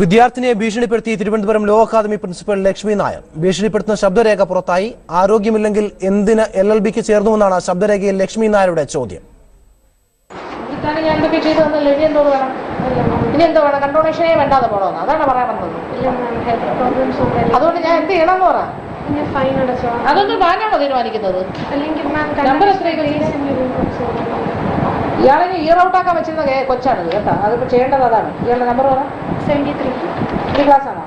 വിദ്യാർത്ഥിനിയെ ഭീഷണിപ്പെടുത്തി Thiruvananthapuram law academy principal Lakshmi Nair. ഭീഷണിപ്പെടുത്തുന്ന ശബ്ദരേഖ പുറത്തായി. ആരോഗ്യമില്ലെങ്കിൽ എന്തിന് എൽ എൽ ബിക്ക് ചേർന്നുവെന്നാണ് ശബ്ദരേഖയിൽ ലക്ഷ്മി നായരുടെ ചോദ്യം. ഞാൻ എന്തോ അതുകൊണ്ട് ഞാൻ എന്ത് പറ. ഫൈൻ അടച്ചോളാം അതൊന്നും താനാണോ തീരുമാനിക്കുന്നത്? അല്ലെങ്കിൽ ഇയാളെ ഇയർ ഔട്ട് ആക്കാൻ വെച്ചിരുന്ന കൊച്ചാണ് കേട്ടോ? അതിപ്പോ ചെയ്യേണ്ടത് അതാണ്. ഇയാളുടെ നമ്പർ പറ. സെവന്റി ത്രീ ക്ലാസ് ആണോ?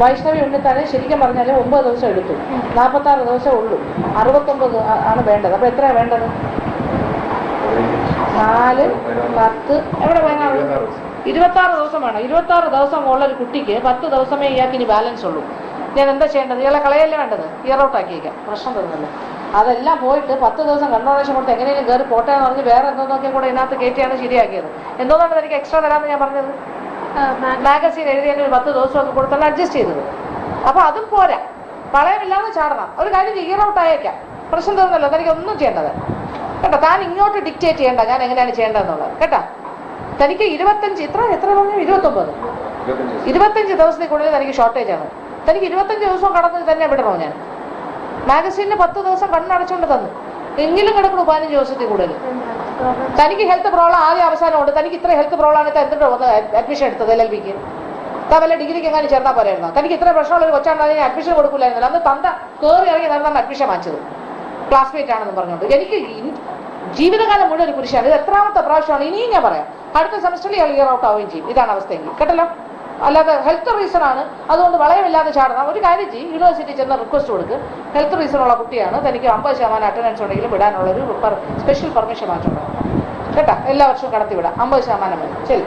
വൈഷ്ണവി ഉണ്ണിത്താനെ ശരിക്കും പറഞ്ഞാൽ ഒമ്പത് ദിവസം എടുത്തു. നാൽപ്പത്താറ് ദിവസം ഉള്ളൂ. അറുപത്തൊമ്പത് ആണ് വേണ്ടത്. അപ്പൊ എത്രയാണ് വേണ്ടത്? നാല് പത്ത് എവിടെ വേണം ഇരുപത്താറ് ദിവസം വേണം. ഇരുപത്താറ് ദിവസം ഉള്ള ഒരു കുട്ടിക്ക് പത്ത് ദിവസമേ ഇയാൾക്ക് ഇനി ബാലൻസ് ഉള്ളൂ. ഞാൻ എന്താ ചെയ്യേണ്ടത്? ഇയാളെ കളയല്ലേ വേണ്ടത്? ഇയർ ഔട്ട് ആക്കിയേക്കാം. പ്രശ്നം തോന്നുന്നില്ല അതെല്ലാം പോയിട്ട് പത്ത് ദിവസം കണ്ണോടേശം കൊടുത്ത് എങ്ങനെയും കയറി പോട്ടെ എന്ന് പറഞ്ഞ് വേറെ എന്തോന്നൊക്കെ കൂടെ ഇതിനകത്ത് കയറ്റിയാണ് ശരിയാക്കിയത്. എന്തോന്നാണ് എനിക്ക് എക്സ്ട്രാ തരാമെന്ന് ഞാൻ പറഞ്ഞത്? മാഗസീൻ എഴുതിയതിന് ഒരു പത്ത് ദിവസമൊക്കെ കൊടുത്താണ് അഡ്ജസ്റ്റ് ചെയ്തത്. അപ്പൊ അതും പോരാ. പഴയമില്ലാന്ന് ചാടണം. ഒരു കാര്യം ഇയർ ഔട്ട് ആയേക്കാം. പ്രശ്നം തോന്നുന്നല്ലോ തനിക്ക് ഒന്നും ചെയ്യേണ്ടത്. കേട്ടോ താൻ ഇങ്ങോട്ട് ഡിക്റ്റേറ്റ് ചെയ്യണ്ട ഞാൻ എങ്ങനെയാണ് ചെയ്യേണ്ടതെന്നുള്ളത്. കേട്ടോ? തനിക്ക് ഇരുപത്തഞ്ച് ഇത്ര എത്ര പറഞ്ഞു? ഇരുപത്തൊമ്പത്. ഇരുപത്തഞ്ച് ദിവസത്തിൽ കൂടുതൽ തനിക്ക് ഷോർട്ടേജ് ആണ്. തനിക്ക് ഇരുപത്തഞ്ച് ദിവസം കടന്ന് തന്നെ വിടണോ ഞാൻ? മാഗസീനിന് പത്ത് ദിവസം കണ്ണടച്ചുകൊണ്ട് തന്നു എങ്കിലും കിടക്കണം പതിനഞ്ച് ദിവസത്തിൽ കൂടുതൽ തനിക്ക് ഹെൽത്ത് പ്രോബ്ലം ആദ്യം അവസാനമുണ്ട്. തനിക്ക് ഇത്ര ഹെൽത്ത് പ്രോബ്ലം ആണ്. എന്തിട്ട് വന്ന് അഡ്മിഷൻ എടുത്തത് എൽ എൽ ബിക്ക് താ ഡിഗ്രിക്ക് എങ്ങനെ ചേർന്നാൽ പോരായിരുന്നു? തനിക്ക് ഇത്ര പ്രശ്നമുള്ള ഒരു കൊച്ചാണെങ്കിൽ അഡ്മിഷൻ കൊടുക്കില്ലായിരുന്നു അന്ന് തന്ത കയറി ഇറങ്ങി നടന്നാണ് അഡ്മിഷൻ വാങ്ങിച്ചത്. ക്ലാസ്മേറ്റ് ആണെന്ന് പറഞ്ഞുകൊണ്ട്. എനിക്ക് ജീവിതകാലം മുഴുവൻ കുരിശാണ്. ഇത് എത്രാമത്തെ പ്രാവശ്യമാണ്? ഇനിയും ഞാൻ പറയാം. അടുത്ത സെമസ്റ്ററിൽ ഇയാൾ ഇയർ ഔട്ട് ആവുകയും ചെയ്യും. ഇതാണ് അവസ്ഥയെങ്കിൽ. കേട്ടല്ലോ? അല്ലാതെ ഹെൽത്ത് റീസൺ ആണ്. അതുകൊണ്ട് വളയമില്ലാതെ ചാടുന്ന ഒരു കാര്യം ചെയ്യും. യൂണിവേഴ്സിറ്റി ചെന്ന് റിക്വസ്റ്റ് കൊടുക്ക്. ഹെൽത്ത് റീസൺ ഉള്ള കുട്ടിയാണ്. തനിക്ക് അമ്പത് ശതമാനം അറ്റൻഡൻസ് ഉണ്ടെങ്കിലും വിടാനുള്ള ഒരു സ്പെഷ്യൽ പെർമിഷൻ വാങ്ങിച്ചുണ്ട് കേട്ടാ? എല്ലാ വർഷവും കടത്തി വിടാം. അമ്പത് ശതമാനം വരും ശരി.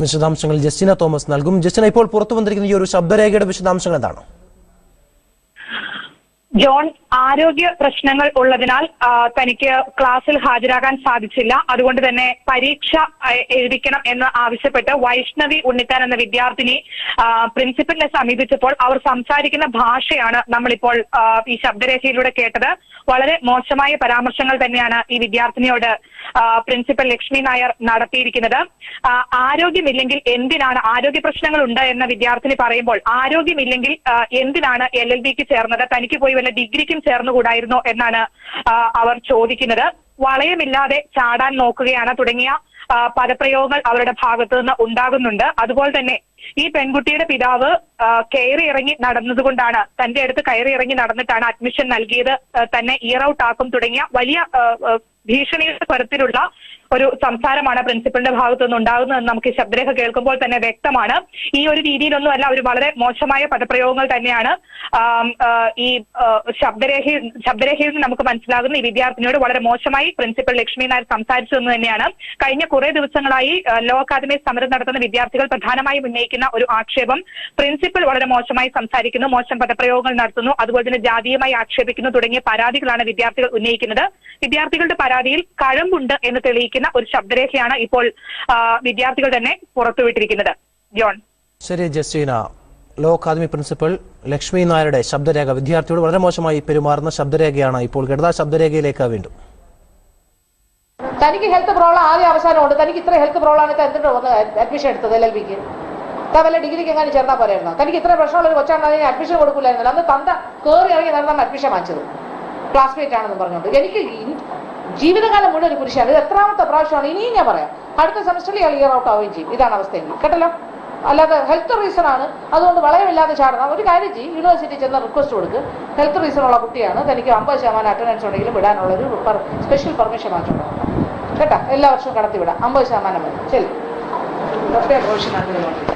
വിശദാംശങ്ങൾ ജസ്റ്റിന തോമസ് നൽകും. ജസ്റ്റിന ഇപ്പോൾ പുറത്തു വന്നിരിക്കുന്ന ഈ ഒരു ശബ്ദരേഖയുടെ വിശദാംശങ്ങൾ എന്താണ്? ജോൺ ആരോഗ്യ പ്രശ്നങ്ങൾ ഉള്ളതിനാൽ തനിക്ക് ക്ലാസ്സിൽ ഹാജരാകാൻ സാധിച്ചില്ല. അതുകൊണ്ട് തന്നെ പരീക്ഷ എഴുതിക്കണം എന്ന് ആവശ്യപ്പെട്ട് വൈഷ്ണവി ഉണ്ണിത്താൻ എന്ന വിദ്യാർത്ഥിനി പ്രിൻസിപ്പലിനെ സമീപിച്ചപ്പോൾ അവർ സംസാരിക്കുന്ന ഭാഷയാണ് നമ്മളിപ്പോൾ ഈ ശബ്ദരേഖയിലൂടെ കേട്ടത്. വളരെ മോശമായ പരാമർശങ്ങൾ തന്നെയാണ് ഈ വിദ്യാർത്ഥിനിയോട് പ്രിൻസിപ്പൽ ലക്ഷ്മി നായർ നടത്തിയിരിക്കുന്നത്. ആരോഗ്യമില്ലെങ്കിൽ എന്തിനാണ് ആരോഗ്യ പ്രശ്നങ്ങൾ ഉണ്ട് എന്ന വിദ്യാർത്ഥിനി പറയുമ്പോൾ ആരോഗ്യമില്ലെങ്കിൽ എന്തിനാണ് എൽ എൽ ബിക്ക് ചേർന്നത്? തനിക്ക് പോയി വല്ല ഡിഗ്രിക്കും ചേർന്നുകൂടായിരുന്നോ എന്നാണ് അവർ ചോദിക്കുന്നത്. വളയമില്ലാതെ ചാടാൻ നോക്കുകയാണ് തുടങ്ങിയ പദപ്രയോഗങ്ങൾ അവരുടെ ഭാഗത്തു നിന്ന് ഉണ്ടാകുന്നുണ്ട്. അതുപോലെ തന്നെ ഈ പെൺകുട്ടിയുടെ പിതാവ് കയറി ഇറങ്ങി നടന്നതുകൊണ്ടാണ് തന്റെ അടുത്ത് കയറി ഇറങ്ങി നടന്നിട്ടാണ് അഡ്മിഷൻ നൽകിയത്. തന്നെ ഇയർ ഔട്ട് ആക്കും തുടങ്ങിയ വലിയ ഭീഷണിയുടെ തരത്തിലുള്ള ഒരു സംസാരമാണ് പ്രിൻസിപ്പലിന്റെ ഭാഗത്തു നിന്ന് ഉണ്ടാകുന്നതെന്ന് നമുക്ക് ശബ്ദരേഖ കേൾക്കുമ്പോൾ തന്നെ വ്യക്തമാണ്. ഈ ഒരു രീതിയിലൊന്നുമല്ല ഒരു വളരെ മോശമായ പദപ്രയോഗങ്ങൾ തന്നെയാണ് ഈ ശബ്ദരേഖ ശബ്ദരേഖയിൽ ശബ്ദരേഖയിൽ നിന്ന് നമുക്ക് മനസ്സിലാകുന്ന ഈ വിദ്യാർത്ഥിനിയോട് വളരെ മോശമായി പ്രിൻസിപ്പൽ ലക്ഷ്മി നായർ സംസാരിച്ചു എന്ന് തന്നെയാണ്. കഴിഞ്ഞ കുറെ ദിവസങ്ങളായി ലോ അക്കാദമി സമരം നടത്തുന്ന വിദ്യാർത്ഥികൾ പ്രധാനമായും ഉന്നയിക്കുന്ന ഒരു ആക്ഷേപം പ്രിൻസിപ്പൽ വളരെ മോശമായി സംസാരിക്കുന്നു മോശം പദപ്രയോഗങ്ങൾ നടത്തുന്നു അതുപോലെ തന്നെ ജാതീയമായി ആക്ഷേപിക്കുന്നു തുടങ്ങിയ പരാതികളാണ് വിദ്യാർത്ഥികൾ ഉന്നയിക്കുന്നത്. വിദ്യാർത്ഥികളുടെ പരാതിയിൽ കഴമ്പുണ്ട് എന്ന് തെളിയിക്കുന്ന ഒരു ശബ്ദരേഖയാണ് ഇപ്പോൾ വിദ്യാർത്ഥികൾ തന്നെ പുറത്തുവിട്ടിരിക്കുന്നത്. ജോൺ. ശരി ജസ്റ്റിന. ലോ അക്കാദമി പ്രിൻസിപ്പൽ ലക്ഷ്മി നായരുടെ ശബ്ദരേഖ വിദ്യാർത്ഥിയോട് വളരെ മോശമായി പെരുമാറുന്ന ശബ്ദരേഖയാണ് ഇപ്പോൾ കേട്ടത് ശബ്ദരേഖയിലേക്ക് വീണ്ടും. തനിക്ക് ഹെൽത്ത് പ്രോബ്ലം ആദ്യം അവസാനമുണ്ട്. തനിക്ക് ഇത്ര ഹെൽത്ത് പ്രോബ്ലം ആണ് എന്തിട്ട് വന്ന് അഡ്മിഷൻ എടുത്തത് എൽ എൽ ബിക്ക് താ വല്ല ഡിഗ്രിക്ക് എങ്ങനെ ചേർന്നാൽ പോരായിരുന്നോ? തനിക്ക് ഇത്ര പ്രശ്നമുള്ള ഒരു കൊച്ചാണ് അഡ്മിഷൻ കൊടുക്കില്ലായിരുന്നല്ലോ. അന്ന് തന്ത കയറി ഇറങ്ങി നടന്നാണ് അഡ്മിഷൻ വാങ്ങിച്ചത്. ക്ലാസ്മേറ്റ് ആണെന്ന് പറഞ്ഞോണ്ട് എനിക്ക് ജീവിതകാലം മുഴുവൻ ഒരു കുരിശാണ്. ഇത് എത്രാമത്തെ പ്രാവശ്യമാണ്? ഇനിയും ഞാൻ പറയാം. അടുത്ത സെമസ്റ്ററിൽ ഇയാൾ ഇയർ ഔട്ട് ആവുകയും ചെയ്യും. ഇതാണ് അവസ്ഥയെങ്കിൽ. കേട്ടല്ലോ? അല്ലാതെ ഹെൽത്ത് റീസൺ ആണ്. അതുകൊണ്ട് വളയമില്ലാതെ ചാടണം ഒരു കാര്യം ചെയ്യും. യൂണിവേഴ്സിറ്റി ചെന്ന് റിക്വസ്റ്റ് കൊടുക്ക്. ഹെൽത്ത് റീസൺ ഉള്ള കുട്ടിയാണ്. തനിക്ക് അമ്പത് ശതമാനം അറ്റൻഡൻസ് ഉണ്ടെങ്കിലും വിടാനുള്ള ഒരു സ്പെഷ്യൽ പെർമിഷൻ വാങ്ങിച്ചുണ്ട് കേട്ടാ? എല്ലാ വർഷവും കടത്തി വിടാം. അമ്പത് ശതമാനം വരും ശരി. പ്രൊവിഷൻ